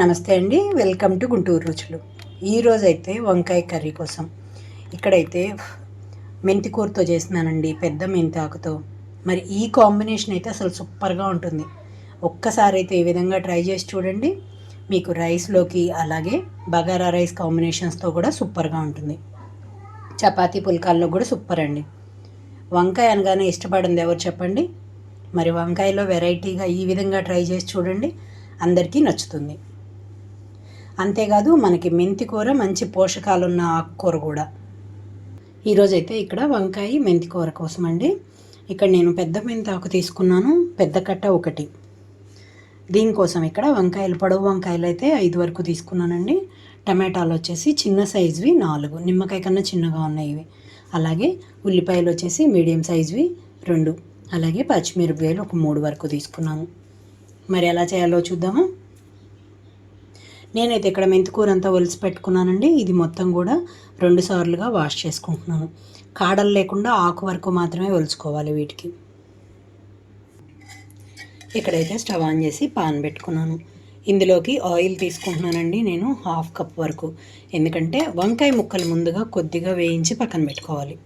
నమస్తే అండి. Welcome to Guntur రుచులు. ఈరోజు అయితే వంకాయ కర్రీ కోసం. ఇక్కడైతే మెంతి కూరతో చేస్తున్నానండి పెద్ద మెంతి ఆకుతో. మరి ఈ కాంబినేషన్ అయితే అసలు సూపర్గా ఉంటుంది. ఒక్కసారి అయితే ఈ విధంగా ట్రై చేసి చూడండి. మీకు రైస్లోకి అలాగే బగారా రైస్ కాంబినేషన్స్తో కూడా సూపర్గా ఉంటుంది. చపాతీ పుల్కాల్లో కూడా సూపర్ అండి. వంకాయ అనగానే ఇష్టపడింది ఎవరు చెప్పండి? మరి వంకాయలో వెరైటీగా ఈ విధంగా ట్రై చేసి చూడండి. అందరికీ నచ్చుతుంది. అంతేకాదు మనకి మెంతి కూర మంచి పోషకాలు ఉన్న ఆకుకూర కూడా. ఈరోజైతే ఇక్కడ వంకాయ మెంతి కూర కోసం అండి ఇక్కడ నేను పెద్ద మెంతి ఆకు తీసుకున్నాను పెద్ద కట్ట ఒకటి. దీనికోసం ఇక్కడ వంకాయలు పొడవు వంకాయలు అయితే ఐదు వరకు తీసుకున్నానండి. టమాటాలు వచ్చేసి చిన్న సైజువి నాలుగు నిమ్మకాయ కన్నా చిన్నగా ఉన్నాయి ఇవి. అలాగే ఉల్లిపాయలు వచ్చేసి మీడియం సైజువి రెండు అలాగే పచ్చిమిరపకాయలు ఒక మూడు వరకు తీసుకున్నాను. మరి ఎలా చేయాలో చూద్దామా? నేనైతే ఇక్కడ మెంతికూర అంతా ఒలిసి పెట్టుకున్నానండి. ఇది మొత్తం కూడా రెండు సార్లుగా వాష్ చేసుకుంటున్నాను. కాడలు లేకుండా ఆకు వరకు మాత్రమే ఒలుచుకోవాలి వీటికి. ఇక్కడైతే స్టవ్ ఆన్ చేసి పాన్ పెట్టుకున్నాను. ఇందులోకి ఆయిల్ తీసుకుంటున్నానండి నేను హాఫ్ కప్ వరకు. ఎందుకంటే వంకాయ ముక్కలు ముందుగా కొద్దిగా వేయించి పక్కన పెట్టుకోవాలి.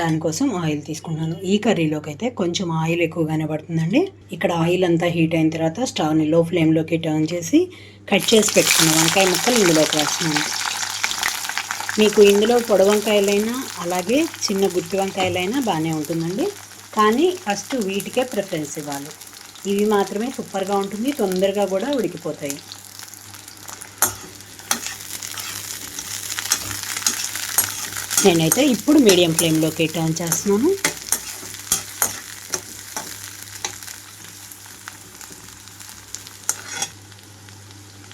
దానికోసం ఆయిల్ తీసుకున్నాను ఈ కర్రీలోకి అయితే కొంచెం ఆయిల్ ఎక్కువగానే పడుతుందండి. ఇక్కడ ఆయిల్ అంతా హీట్ అయిన తర్వాత స్టవ్ని లో ఫ్లేమ్లోకి టర్న్ చేసి కట్ చేసి పెట్టుకున్న వంకాయ ముక్కలు ఇందులోకి వేస్తున్నాను. మీకు ఇందులో పొడి వంకాయలైనా అలాగే చిన్న గుత్తి వంకాయలైనా బాగానే ఉంటుందండి. కానీ ఫస్ట్ వీటికే ప్రిఫరెన్స్ ఇవ్వాలి. ఇవి మాత్రమే సూపర్గా ఉంటుంది తొందరగా కూడా ఉడికిపోతాయి. నేనైతే ఇప్పుడు మీడియం ఫ్లేమ్లోకి టర్న్ చేస్తున్నాను.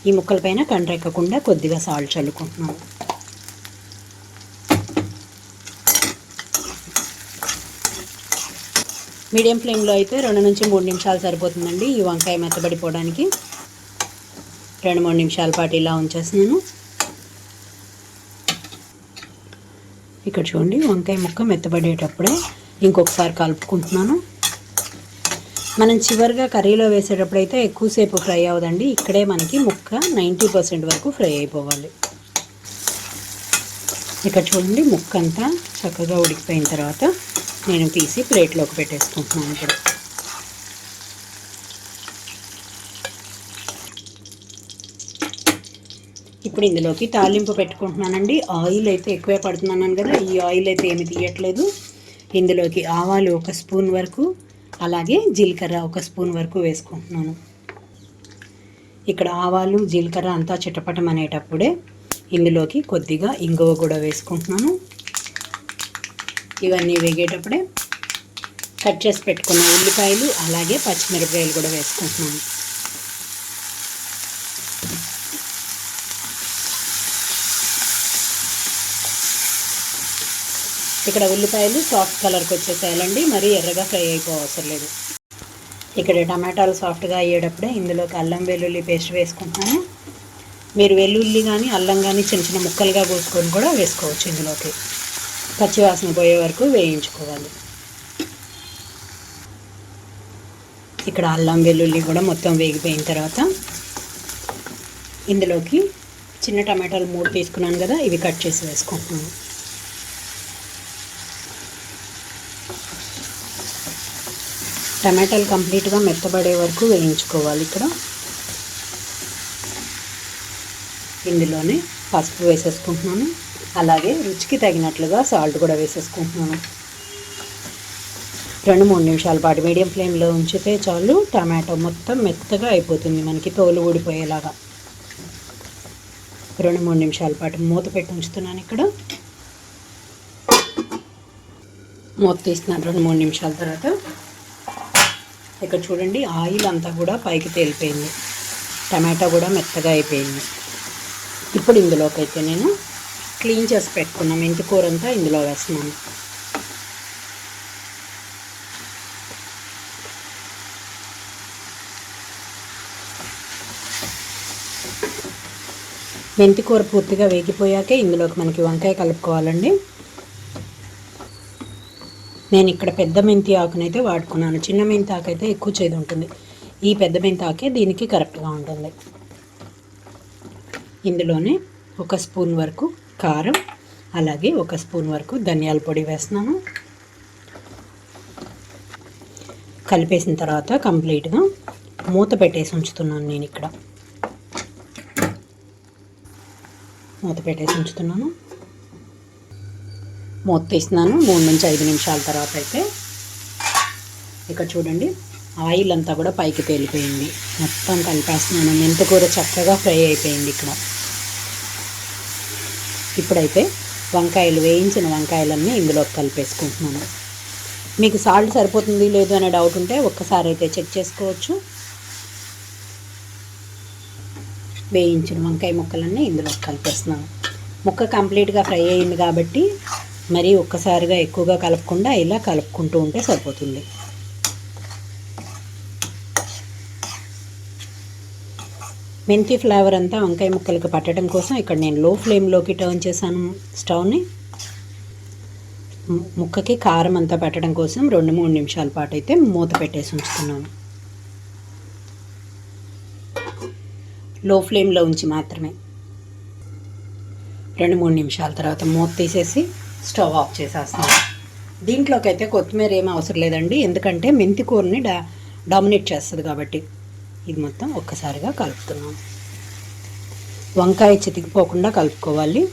ఈ ముక్కలపైన కండ్రెక్కకుండా కొద్దిగా సాల్ట్ చల్లుకుంటున్నాను. మీడియం ఫ్లేమ్లో అయితే రెండు నుంచి మూడు నిమిషాలు సరిపోతుందండి ఈ వంకాయ మెత్తబడిపోవడానికి. రెండు మూడు నిమిషాల పాటు ఇలా ఉంచేస్తున్నాను. ఇక్కడ చూడండి వంకాయ ముక్క మెత్తబడేటప్పుడే ఇంకొకసారి కలుపుకుంటున్నాను. మనం చివరిగా కర్రీలో వేసేటప్పుడైతే ఎక్కువసేపు ఫ్రై అవ్వదండి. ఇక్కడే మనకి ముక్క నైంటీ పర్సెంట్ వరకు ఫ్రై అయిపోవాలి. ఇక్కడ చూడండి ముక్క అంతా చక్కగా ఉడికిపోయిన తర్వాత నేను తీసి ప్లేట్లోకి పెట్టేసుకుంటున్నాను ఇప్పుడు. ఇప్పుడు ఇందులోకి తాలింపు పెట్టుకుంటున్నానండి. ఆయిల్ అయితే ఎక్కువే పడుతున్నాను కదా ఈ ఆయిల్ అయితే ఏమి తీయట్లేదు. ఇందులోకి ఆవాలు ఒక స్పూన్ వరకు అలాగే జీలకర్ర ఒక స్పూన్ వరకు వేసుకుంటున్నాను. ఇక్కడ ఆవాలు జీలకర్ర అంతా చిటపటం అనేటప్పుడే ఇందులోకి కొద్దిగా ఇంగువ కూడా వేసుకుంటున్నాను. ఇవన్నీ వేగేటప్పుడే కట్ చేసి పెట్టుకున్న ఉల్లిపాయలు అలాగే పచ్చిమిరపకాయలు కూడా వేసుకుంటున్నాను. ఇక్కడ ఉల్లిపాయలు సాఫ్ట్ కలర్కి వచ్చేసేయాలండి. మరీ ఎర్రగా ఫ్రై అయిపోవసరం లేదు. ఇక్కడ టమాటాలు సాఫ్ట్గా అయ్యేటప్పుడే ఇందులోకి అల్లం వెల్లుల్లి పేస్ట్ వేసుకుంటున్నాను. మీరు వెల్లుల్లి కానీ అల్లం కానీ చిన్న చిన్న ముక్కలుగా కోసుకొని కూడా వేసుకోవచ్చు ఇందులోకి. పచ్చివాసన పోయే వరకు వేయించుకోవాలి. ఇక్కడ అల్లం వెల్లుల్లి కూడా మొత్తం వేగిపోయిన తర్వాత ఇందులోకి చిన్న టమాటాలు మూడు తీసుకున్నాను కదా ఇవి కట్ చేసి వేసుకుంటున్నాను. టమాటాలు కంప్లీట్గా మెత్తబడే వరకు వేయించుకోవాలి ఇక్కడ. ఇందులోనే పసుపు వేసేసుకుంటున్నాను. అలాగే రుచికి తగినట్లుగా సాల్ట్ కూడా వేసేసుకుంటున్నాను. రెండు మూడు నిమిషాల పాటు మీడియం ఫ్లేమ్లో ఉంచితే చాలు టమాటో మొత్తం మెత్తగా అయిపోతుంది మనకి తోలు ఊడిపోయేలాగా. రెండు మూడు నిమిషాల పాటు మూత పెట్టి ఉంచుతున్నాను ఇక్కడ. మూత తీస్తున్నాను రెండు మూడు నిమిషాల తర్వాత ఇక్కడ చూడండి ఆయిల్ అంతా కూడా పైకి తేలిపోయింది. టమాటా కూడా మెత్తగా అయిపోయింది. ఇప్పుడు ఇందులోకి అయితే నేను క్లీన్ చేసి పెట్టుకున్న మెంతి కూర అంతా ఇందులో వేస్తున్నాను. మెంతి కూర పూర్తిగా వేగిపోయాకే ఇందులోకి మనకి వంకాయ కలుపుకోవాలండి. నేను ఇక్కడ పెద్ద మెంతి ఆకునైతే వాడుకున్నాను. చిన్న మెంతి ఆకు అయితే ఎక్కువ చేదు ఉంటుంది. ఈ పెద్ద మెంతి ఆకే దీనికి కరెక్ట్గా ఉంటుంది. ఇందులోనే ఒక స్పూన్ వరకు కారం అలాగే ఒక స్పూన్ వరకు ధనియాల పొడి వేస్తున్నాను. కలిపేసిన తర్వాత కంప్లీట్గా మూత పెట్టేసి ఉంచుతున్నాను నేను ఇక్కడ. మూత పెట్టేసి ఉంచుతున్నాను. మూత తీస్తున్నాను మూడు నుంచి ఐదు నిమిషాల తర్వాత అయితే ఇక్కడ చూడండి ఆయిల్ అంతా కూడా పైకి తేలిపోయింది. మొత్తం కలిపేస్తున్నాను. మెంతకూర చక్కగా ఫ్రై అయిపోయింది ఇక్కడ. ఇప్పుడైతే వంకాయలు వేయించిన వంకాయలన్నీ ఇందులో కలిపేసుకుంటున్నాను. మీకు సాల్ట్ సరిపోతుంది లేదు అనే డౌట్ ఉంటే ఒక్కసారి అయితే చెక్ చేసుకోవచ్చు. వేయించిన వంకాయ ముక్కలన్నీ ఇందులో కలిపేస్తున్నాను. ముక్క కంప్లీట్గా ఫ్రై అయింది కాబట్టి మరీ ఒక్కసారిగా ఎక్కువగా కలపకుండా ఇలా కలుపుకుంటూ ఉంటే సరిపోతుంది. మెంతి ఫ్లేవర్ అంతా వంకాయ ముక్కలకు పట్టడం కోసం ఇక్కడ నేను లో ఫ్లేమ్లోకి టర్న్ చేశాను స్టవ్ని. ముక్కకి కారం అంతా పెట్టడం కోసం రెండు మూడు నిమిషాల పాటు అయితే మూత పెట్టేసి ఉంచుతున్నాను. లో ఫ్లేమ్లో ఉంచి మాత్రమే. రెండు మూడు నిమిషాల తర్వాత మూత తీసేసి స్టవ్ ఆఫ్ చేసేస్తున్నాను. దీంట్లోకి అయితే కొత్తిమీర ఏం అవసరం లేదండి. ఎందుకంటే మెంతి కూరని డా డామినేట్ చేస్తుంది కాబట్టి. ఇది మొత్తం ఒక్కసారిగా కలుపుతున్నాం. వంకాయ చితికిపోకుండా కలుపుకోవాలి.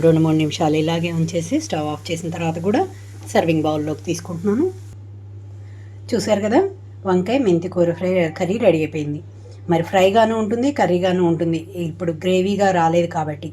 రెండు మూడు నిమిషాలు ఇలాగే ఉంచేసి స్టవ్ ఆఫ్ చేసిన తర్వాత కూడా సర్వింగ్ బౌల్లోకి తీసుకుంటున్నాను. చూశారు కదా? వంకాయ మెంతి కూర ఫ్రై కర్రీ రెడీ అయిపోయింది. మరి ఫ్రైగాను ఉంటుంది కర్రీగాను ఉంటుంది. ఇప్పుడు గ్రేవీగా రాలేదు కాబట్టి.